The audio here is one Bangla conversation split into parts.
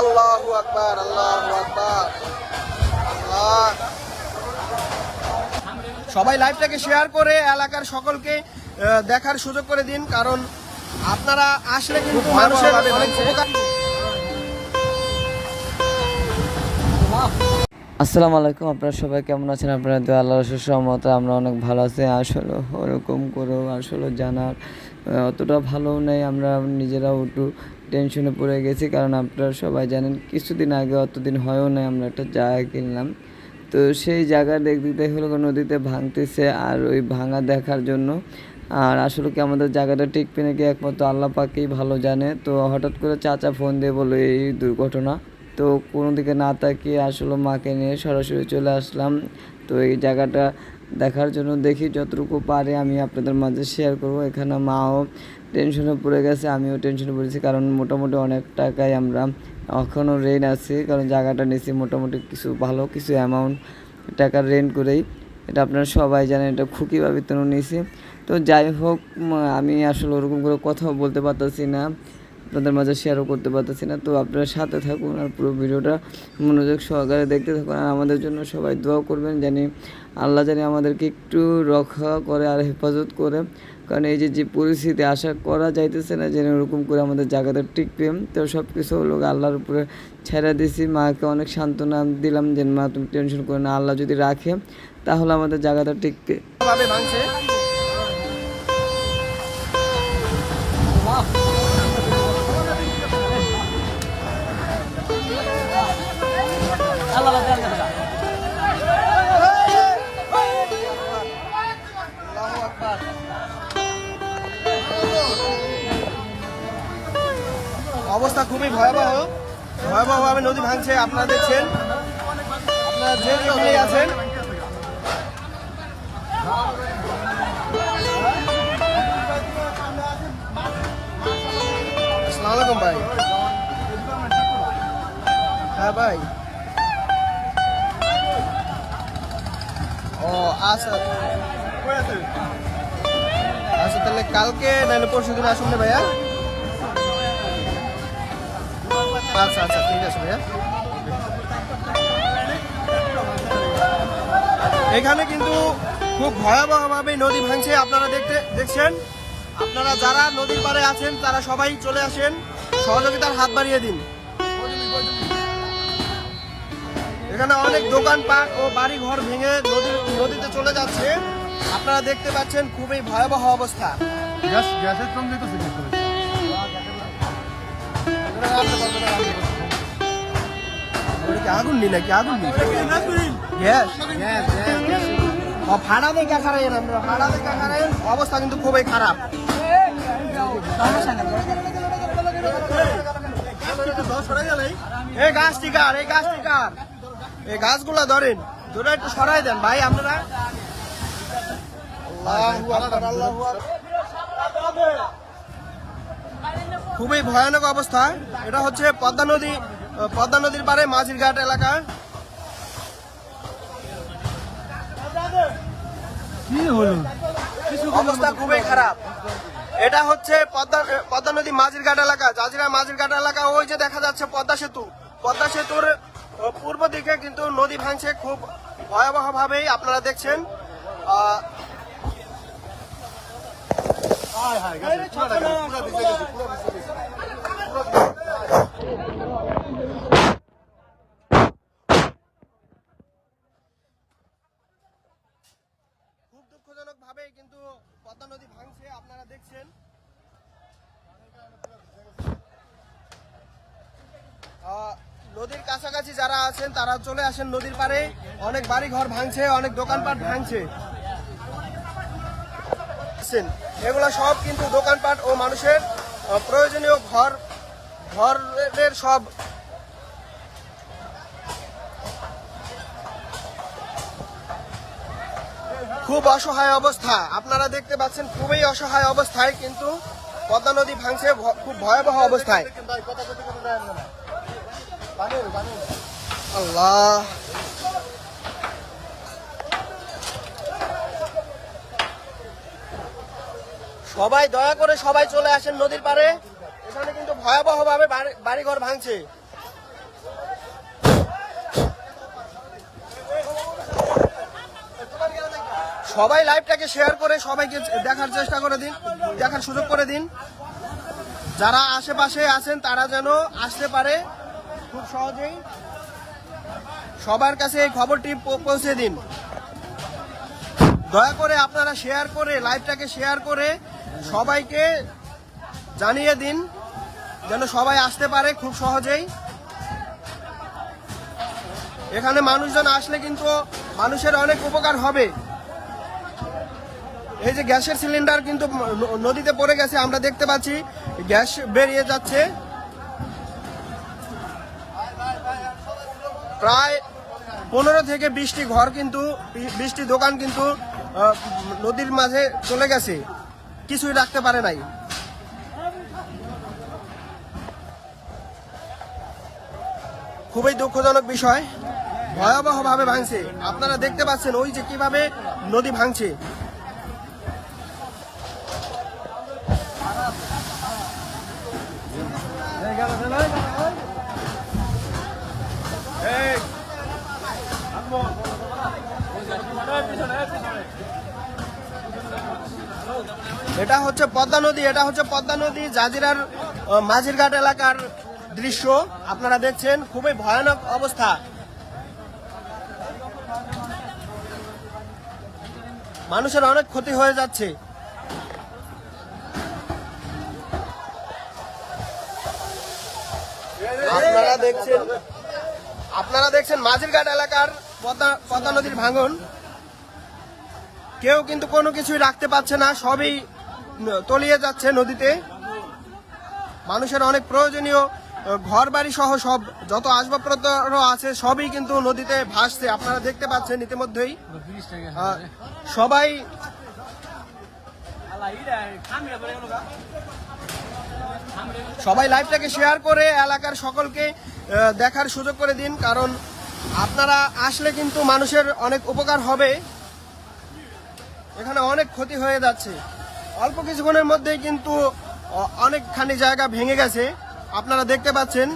আল্লাহু আকবার আল্লাহু আকবার। আল্লাহ। সবাই লাইভটাকে শেয়ার করে এলাকার সকলকে দেখার সুযোগ করে দিন কারণ আপনারা আসলে কিন্তু মানুষের অনেক উপকার আসসালামু আলাইকুম আপনারা সবাই কেমন আছেন? আপনারা তো আল্লাহ সহমত আমরা অনেক ভালো আছি। আসলে ওরকম করেও আসলে জানার অতটা ভালো নেই। আমরা নিজেরাও একটু টেনশনে পড়ে গেছি, কারণ আপনারা সবাই জানেন কিছুদিন আগে অতদিন হয়ও নাই, আমরা একটা জায়গা কিনলাম। তো সেই জায়গা দেখতে হলো নদীতে ভাঙতেছে আর ওই ভাঙা দেখার জন্য। আর আসলে কি আমাদের জায়গাটা টিকবে নাকি একমাত্র আল্লাহ পাকেই ভালো জানে। তো হঠাৎ করে চাচা ফোন দিয়ে বলল, এই দুর্ঘটনা। তো কোনো দিকে না তাকিয়ে আসলে মাকে নিয়ে সরাসরি চলে আসলাম। তো এই জায়গাটা দেখার জন্য দেখি যতটুকু পারে আমি আপনাদের মাঝে শেয়ার করব। এখানে মাও টেনশনে পড়ে গেছে, আমিও টেনশনে পড়েছি, কারণ মোটামুটি অনেক টাকায় আমরা এখনও রেন আছি, কারণ জায়গাটা নিয়েছি মোটামুটি কিছু ভালো কিছু অ্যামাউন্ট টাকা রেন করেই। এটা আপনারা সবাই জানেন, এটা খুকি বা বেতনও নিয়েছি। তো যাই হোক আমি আসলে ওরকম করে কথাও বলতে পারতেছি না। আপনাদের মাঝে শেয়ারও করতে পারতেছি না। তো আপনারা সাথে থাকুন আর পুরো ভিডিওটা মনোযোগ সহকারে দেখতে থাকুন। আর আমাদের জন্য সবাই দোয়া করবেন জানি আল্লাহ জানি আমাদেরকে একটু রক্ষা করে আর হেফাজত করে। কারণ এই যে যে পরিস্থিতি আশা করা যাইতেছে না, যেন ওরকম করে আমাদের জায়গাটা টিকবে। তো সব কিছু লোক আল্লাহর উপরে ছেড়ে দিছি। মাকে অনেক সান্ত্বনা দিলাম যে, মা, তুমি টেনশন করো না। আল্লাহ যদি রাখে, তাহলে আমাদের জায়গাটা টিকবে। ভাঙছে আপনারা দেখছেন। আছেন। আলাইকুম ভাই। হ্যাঁ ভাই। ও আচ্ছা। আচ্ছা তাহলে কালকে নাহলে পরশু দিন আসুন না ভাইয়া? আচ্ছা আচ্ছা ঠিক আছে ভাইয়া। এখানে কিন্তু খুব ভয়াবহভাবে নদী ভাঙছে আপনারা দেখতে দেখছেন। আপনারা যারা নদীর পাড়ে আছেন তারা সবাই চলে আসেন। সহযোগিতার হাত বাড়িয়ে দিন। এখানে অনেক দোকানপাট ও বাড়ি ঘর ভেঙে নদীর নদীতে চলে যাচ্ছে। আপনারা দেখতে পাচ্ছেন খুবই ভয়াবহ অবস্থা। গ্যাস গ্যাসের সঙ্গে তো কি আগুন নি নাকি আগুন নি গ্যাস ভাড়া দেখে খারাই আমরা ভাড়া দেখে খারাই অবস্থা কিন্তু খুবই খারাপ। এই গাছ টিকার এই গাছ টিকার এই গাছগুলা ধরেন, ধরে একটু সরাই দেন ভাই, আপনারা। খুবই ভয়ানক অবস্থা। এটা হচ্ছে পদ্মা নদী পদ্মা নদীর পারে মাঝির ঘাট এলাকা। কি হলো? অবস্থা খুবই খারাপ। এটা হচ্ছে পদ্মা পদ্মা নদী মাঝির ঘাট এলাকা। জাজিরা মাঝিরঘাট এলাকা ওই যে দেখা যাচ্ছে পদ্মা সেতু। পদ্মা সেতুর পূর্ব দিকে কিন্তু নদী ভাঙছে খুব ভয়াবহ ভাবেই আপনারা দেখছেন দুঃখজনক ভাবে কিন্তু পদ্মা নদী ভাঙছে, আপনারা দেখছেন। নদীর কাছাকাছি যারা আছেন, তারা চলে আসেন নদীর পারে অনেক বাড়ি ঘর ভাঙছে, অনেক দোকানপাট ভাঙছে। এগুলো সব কিন্তু দোকানপাট ও মানুষের প্রয়োজনীয় ঘর, ঘরের সব খুব অসহায় অবস্থা। আপনারা দেখতে পাচ্ছেন খুবই অসহায় অবস্থায়, কিন্তু পদ্মা নদী ভাঙছে খুব ভয়াবহ অবস্থায়। আল্লাহ। সবাই দয়া করে সবাই চলে আসেন নদীর পারে এখানে কিন্তু ভয়াবহ ভাবে বাড়িঘর ভাঙছে। সবাই লাইভটাকে শেয়ার করে সবাইকে দেখার চেষ্টা করে দিন, দেখার সুযোগ করে দিন। যারা আশেপাশে আছেন, তারা যেন আসতে পারে খুব সহজেই। সবার কাছে এই খবরটি পৌঁছে দিন। দয়া করে আপনারা শেয়ার করে, লাইভটাকে শেয়ার করে সবাইকে জানিয়ে দিন, যেন সবাই আসতে পারে খুব সহজেই। এখানে মানুষজন আসলে কিন্তু মানুষের অনেক উপকার হবে। এই যে গ্যাসের সিলিন্ডার কিন্তু নদীতে পড়ে গেছে, আমরা দেখতে পাচ্ছি। গ্যাস বেরিয়ে যাচ্ছে। প্রায় পনেরো থেকে বিশটি ঘর কিন্তু বিশটি দোকান কিন্তু নদীর মাঝে চলে গেছে। কিছুই রাখতে পারে নাই। খুবই দুঃখজনক বিষয়। ভয়াবহভাবে ভাঙছে। আপনারা দেখতে পাচ্ছেন ওই যে কীভাবে নদী ভাঙছে। এটা হচ্ছে পদ্মা নদী, এটা হচ্ছে পদ্মা নদী, জাজিরার মাঝিরঘাট এলাকার দৃশ্য। আপনারা দেখছেন, খুবই ভয়ানক অবস্থা। মানুষের অনেক ক্ষতি হয়ে যাচ্ছে। আপনারা দেখছেন আপনারা দেখছেন মাঝিরঘাট এলাকার পদ্মা নদীর ভাঙন। কেউ কিন্তু কোনো কিছুই রাখতে পারছে না, সবই তলিয়ে যাচ্ছে নদীতে। মানুষের অনেক প্রয়োজনীয় ঘর বাড়ি সহ সব যত আসবাবপত্র আছে, সবই কিন্তু নদীতে ভাসছে। আপনারা দেখতে পাচ্ছেন ইতিমধ্যেই। সবাই সবাই লাইভটাকে শেয়ার করে এলাকার সকলকে দেখার সুযোগ করে দিন, কারণ আপনারা আসলে কিন্তু মানুষের অনেক উপকার হবে। এখানে অনেক ক্ষতি হয়ে যাচ্ছে। অল্প কিছুক্ষণের মধ্যেই কিন্তু অনেকখানি জায়গা ভেঙে গেছে। আপনারা দেখতে পাচ্ছেন।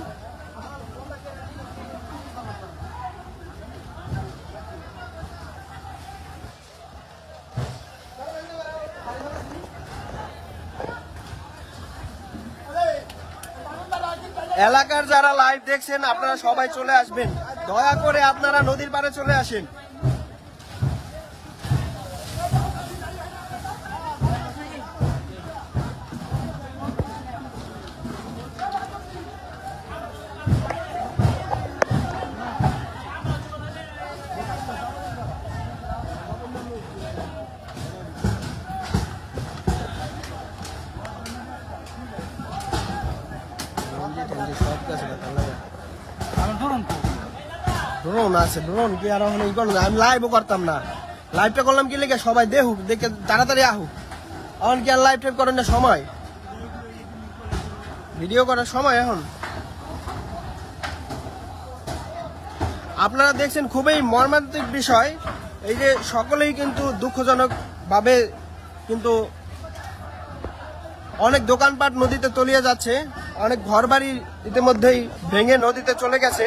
এলাকার যারা লাইভ দেখছেন, আপনারা সবাই চলে আসবেন। দয়া করে আপনারা নদীর পাড়ে চলে আসেন। আছে কি আর এখন ই করল না? আমি লাইভও করতাম না। লাইভটা করলাম কি লেগে? সবাই দেখে তাড়াতাড়ি আহুক। এখন কি আর লাইভ করেন না সময়? ভিডিও করার সময় এখন। আপনারা দেখছেন খুবই মর্মান্তিক বিষয়। এই যে সকলেই কিন্তু দুঃখজনক ভাবে কিন্তু অনেক দোকানপাট নদীতে তলিয়ে যাচ্ছে, অনেক ঘরবাড়ি ইতিমধ্যেই ভেঙে নদীতে চলে গেছে।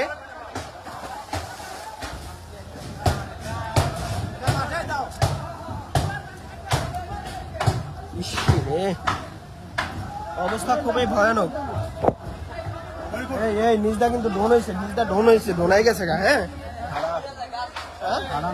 অবস্থা খুবই ভয়ানক। এই নিজদা কিন্তু ডোন হয়েছে নিজটা ডোন হয়েছে ডোনাই গেছে গা হ্যাঁ? আল্লাহ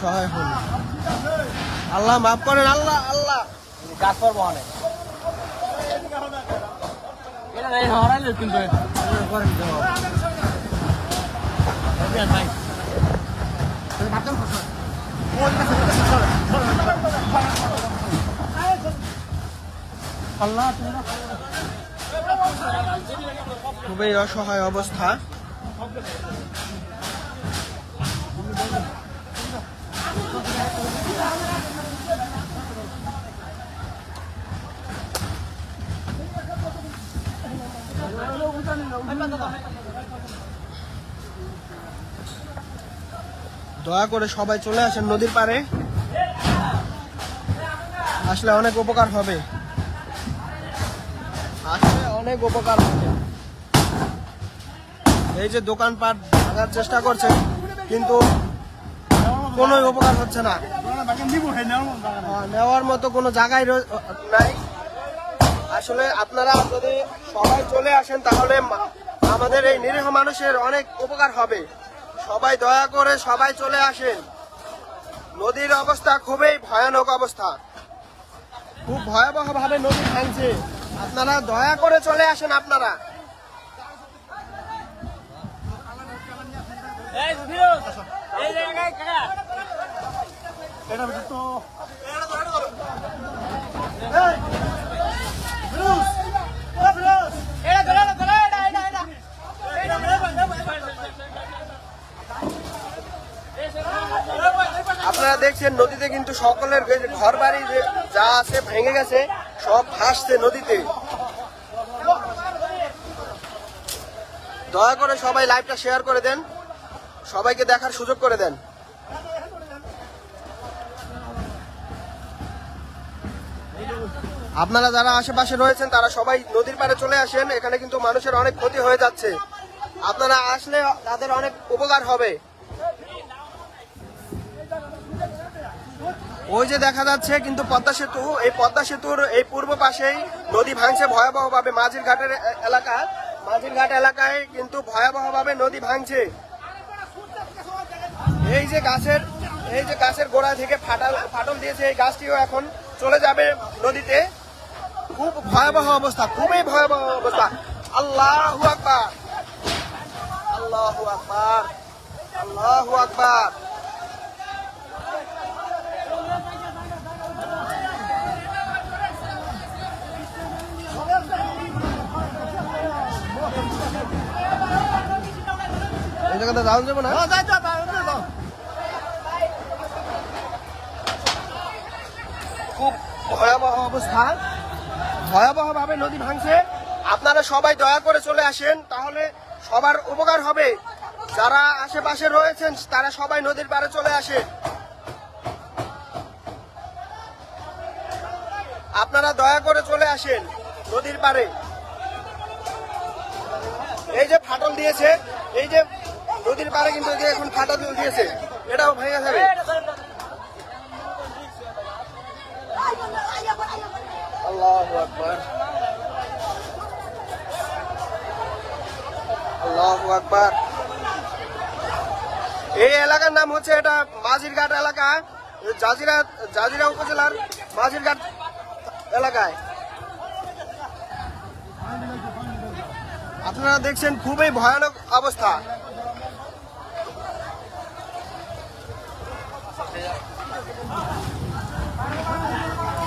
সহায় হন। আল্লাহ মাফ করেন আল্লাহ আল্লাহ। কাজ করব অনেক। কিন্তু করেন ভাই আল্লাহ খুবই অসহায় অবস্থা। দয়া করে সবাই চলে আসেন নদীর পারে আসলে অনেক উপকার হবে। আসলে অনেক উপকার হবে। এই যে দোকানপাট ভাঙার চেষ্টা করছে কিন্তু কোনো উপকার হচ্ছে না। নেওয়ার মতো। কোনো জায়গায় নাই। আসলে আপনারা যদি সবাই চলে আসেন তাহলে আমাদের এই নিরীহ মানুষের অনেক উপকার হবে। সবাই দয়া করে সবাই চলে আসেন। নদীর অবস্থা খুবই ভয়ানক অবস্থা। খুব ভয়াবহ ভাবে নদী ভাঙছে। আপনারা দয়া করে চলে আসেন আপনারা। এই ফিরোজ এই জায়গায় কাকা এটা ধরে না ধরে এটা এটা এটা আপনারা দেখছেন নদীতে কিন্তু সকলের ঘর বাড়ি যা আছে ভেঙে গেছে, সব ভাসছে নদীতে। দয়া করে সবাই লাইভটা শেয়ার করে দেন। সবাইকে দেখার সুযোগ করে দেন। আপনারা যারা আশেপাশে রয়েছেন, তারা সবাই নদীর পাড়ে চলে আসেন। এখানে কিন্তু মানুষের অনেক ক্ষতি হয়ে যাচ্ছে। আপনারা আসলে তাদের অনেক উপকার হবে। ওই যে দেখা যাচ্ছে, কিন্তু পদ্মা সেতু, এই পদ্মা সেতুর এই পূর্ব পাশেই নদী ভাঙছে ভয়াবহভাবে মাঝির ঘাটের এলাকা। মাঝির ঘাট এলাকায় কিন্তু ভয়াবহভাবে নদী ভাঙছে। এই যে গাছের, এই যে গাছের গোড়া থেকে ফাটাল, ফাটল দিয়েছে এই গাছটিও এখন চলে যাবে নদীতে। খুব ভয়াবহ অবস্থা, খুবই ভয়াবহ অবস্থা। আল্লাহ আকবার। আল্লাহু আকবার। আল্লাহু আকবার। এই জায়গাটা যাওয়া যাবে না? খুব ভয়াবহ অবস্থা। ভয়াবহ ভাবে নদী ভাঙছে। আপনারা সবাই দয়া করে চলে আসেন তাহলে সবার উপকার হবে। যারা আশেপাশে রয়েছেন তারা সবাই নদীর পাড়ে চলে আসে আপনারা দয়া করে চলে আসেন নদীর পাড়ে। এই যে ফাটল দিয়েছে এই যে নদীর পাড়ে কিন্তু যে এখন ফাটল দিয়েছে, এটাও ভেঙে যাবে। আল্লাহু আকবার। এই এলাকার নাম হচ্ছে এটা মাঝিরঘাট এলাকা। জাজিরা জাজিরা উপজেলার মাঝিরঘাট এলাকায়। আপনারা দেখছেন খুবই ভয়ানক অবস্থা।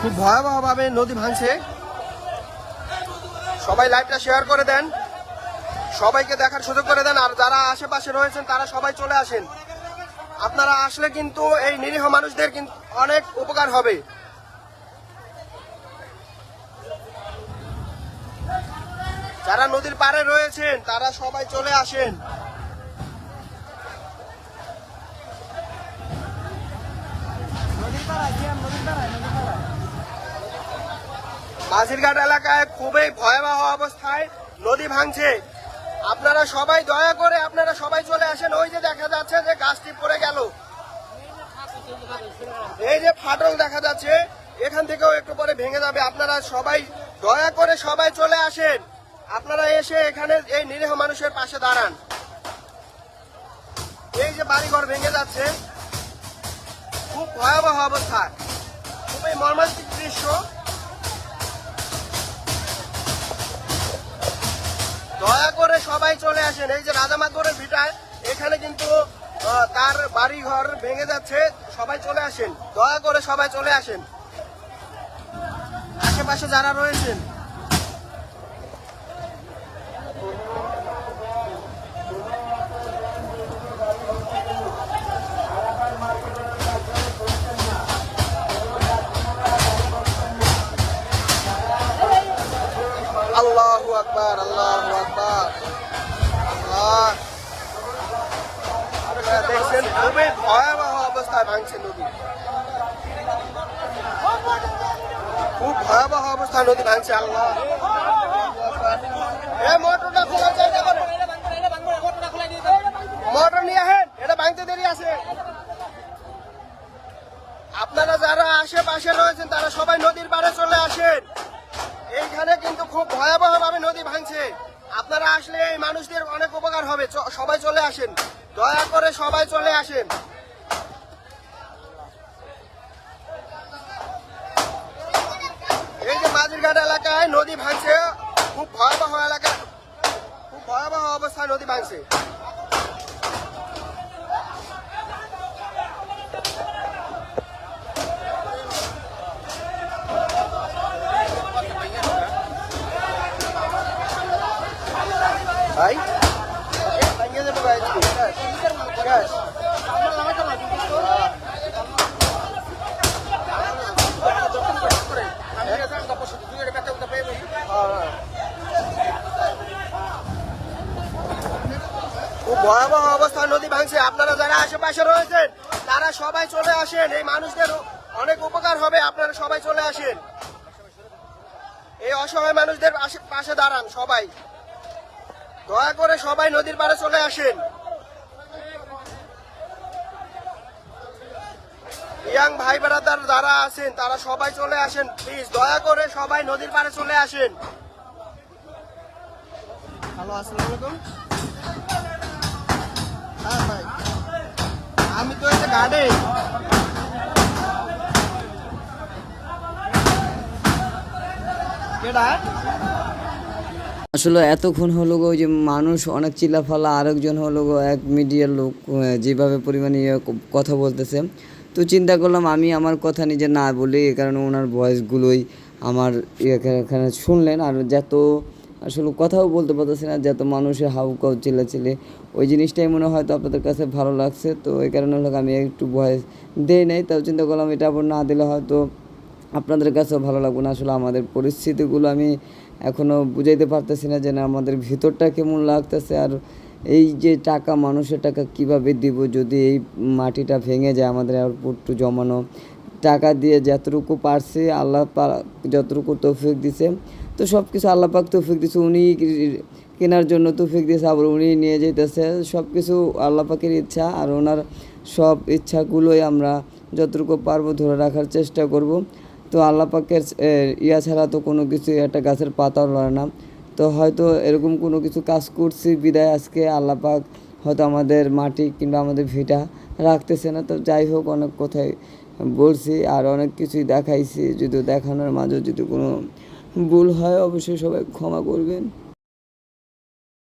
খুব ভয়াবহ ভাবে নদী ভাঙছে। সবাই লাইভটা শেয়ার করে দেন। সবাইকে দেখার সুযোগ করে দেন। আর যারা আশেপাশে রয়েছেন, তারা সবাই চলে আসেন। আপনারা আসলে কিন্তু এই নিরীহ মানুষদের কিন্তু অনেক উপকার হবে। যারা নদীর পাড়ে রয়েছেন, তারা সবাই চলে আসেন। মাঝিরঘাট এলাকায় খুবই ভয়াবহ অবস্থায় নদী ভাঙছে। আপনারা সবাই দয়া করে আপনারা সবাই চলে আসেন। ওই যে দেখা যাচ্ছে যে গাছটি পড়ে গেল। এই যে ফাটল দেখা যাচ্ছে, এখান থেকেও একটু পরে ভেঙে যাবে। আপনারা সবাই দয়া করে সবাই চলে আসেন। আপনারা এসে এখানে এই নিরীহ মানুষের পাশে দাঁড়ান। এই যে বাড়িঘর ভেঙে যাচ্ছে। খুব ভয়াবহ অবস্থা। খুবই মর্মান্তিক দৃশ্য। দয়া করে সবাই চলে আসেন। এই যে রাজামাতপুরের ভিটায়, এখানে কিন্তু তার বাড়ি ঘর ভেঙে যাচ্ছে। সবাই চলে আসেন। দয়া করে সবাই চলে আসেন। আশেপাশে যারা রয়েছেন নদী ভাঙছে, আল্লাহ। মোটর নিয়ে আসেন, এটা ভাঙতে দেরি আছে। আপনারা যারা আশেপাশে রয়েছেন, তারা সবাই নদীর পাড়ে চলে আসেন। এইখানে কিন্তু খুব ভয়াবহ ভাবে নদী ভাঙছে। আপনারা আসলে এই মানুষদের অনেক উপকার হবে। সবাই চলে আসেন। দয়া করে সবাই চলে আসেন। নদী ভাঙছে, খুব ভয়াবহ এলাকা। খুব ভয়াবহ অবস্থায় নদী ভাঙছে। ভাই ভাঙিয়ে যাবে ভাই গ্যাস খুব ভয়াবহ অবস্থা, নদী ভাঙছে। আপনারা যারা আশেপাশে রয়েছেন, তারা সবাই চলে আসেন। এই মানুষদের অনেক উপকার হবে, আপনারা সবাই চলে আসেন। এই অসহায় মানুষদের পাশে দাঁড়ান সবাই। দয়া করে সবাই নদীর পাড়ে চলে আসেন। ইয়াং ভাই বেড়াদার যারা আছেন, তারা সবাই চলে আসেন। প্লিজ দয়া করে সবাই নদীর পাড়ে চলে আসেন। হ্যালো, আসসালামু আলাইকুম। হ্যাঁ ভাই। আমি তো এই গার্ডে কেডা? আসলে এতক্ষণ হলো গো যে মানুষ অনেক চিল্লাফালা আরেকজন হলো গো এক মিডিয়ার লোক যেভাবে পরিমাণে ইয়ে কথা বলতেছে। তো চিন্তা করলাম আমি আমার কথা নিজে না বলি এই কারণে ওনার ভয়েসগুলোই আমার ইয়ে এখানে শুনলেন। আর যত আসলে কথাও বলতে পারতেছি না, যত মানুষের হাউকাউ চিল্লাচিল্লি, ওই জিনিসটাই মনে হয় তো আপনাদের কাছে ভালো লাগছে। তো এই কারণে হলো আমি একটু ভয়েস দেই নাই, তাও চিন্তা করলাম এটা আবার না দিলে হয়তো আপনাদের কাছেও ভালো লাগবে না। আসলে আমাদের পরিস্থিতিগুলো আমি এখনও বুঝাইতে পারতেছি না যে না আমাদের ভিতরটা কেমন লাগতেছে। আর এই যে টাকা, মানুষের টাকা কীভাবে দিব যদি এই মাটিটা ভেঙে যায়, আমাদের আর পুট্টু জমানো? টাকা দিয়ে যতটুকু পারছি আল্লাহ যতটুকু তৌফিক দিছে। তো সব কিছু আল্লাহ পাক তৌফিক দিছে, উনি কেনার জন্য তৌফিক দিয়েছে আবার উনি নিয়ে যেতেছে সব কিছু আল্লাহ পাকের ইচ্ছা, আর ওনার সব ইচ্ছাগুলোই আমরা যতটুকু পারব ধরে রাখার চেষ্টা করব। তো আল্লাহ পাকের ইয়া ছাড়া তো কোনো কিছু একটা গাছের পাতাও লড়ে না। তো হয়তো এরকম কোনো কিছু কাজ করছি, বিদায় আজকে আল্লাপাক হয়তো আমাদের মাটি কিংবা আমাদের ভিটা রাখতেছে না। তো যাই হোক, অনেক কথাই বলছি আর অনেক কিছুই দেখাইছি। যদি দেখানোর মাঝে যদি কোনো ভুল হয়, অবশ্যই সবাই ক্ষমা করবেন।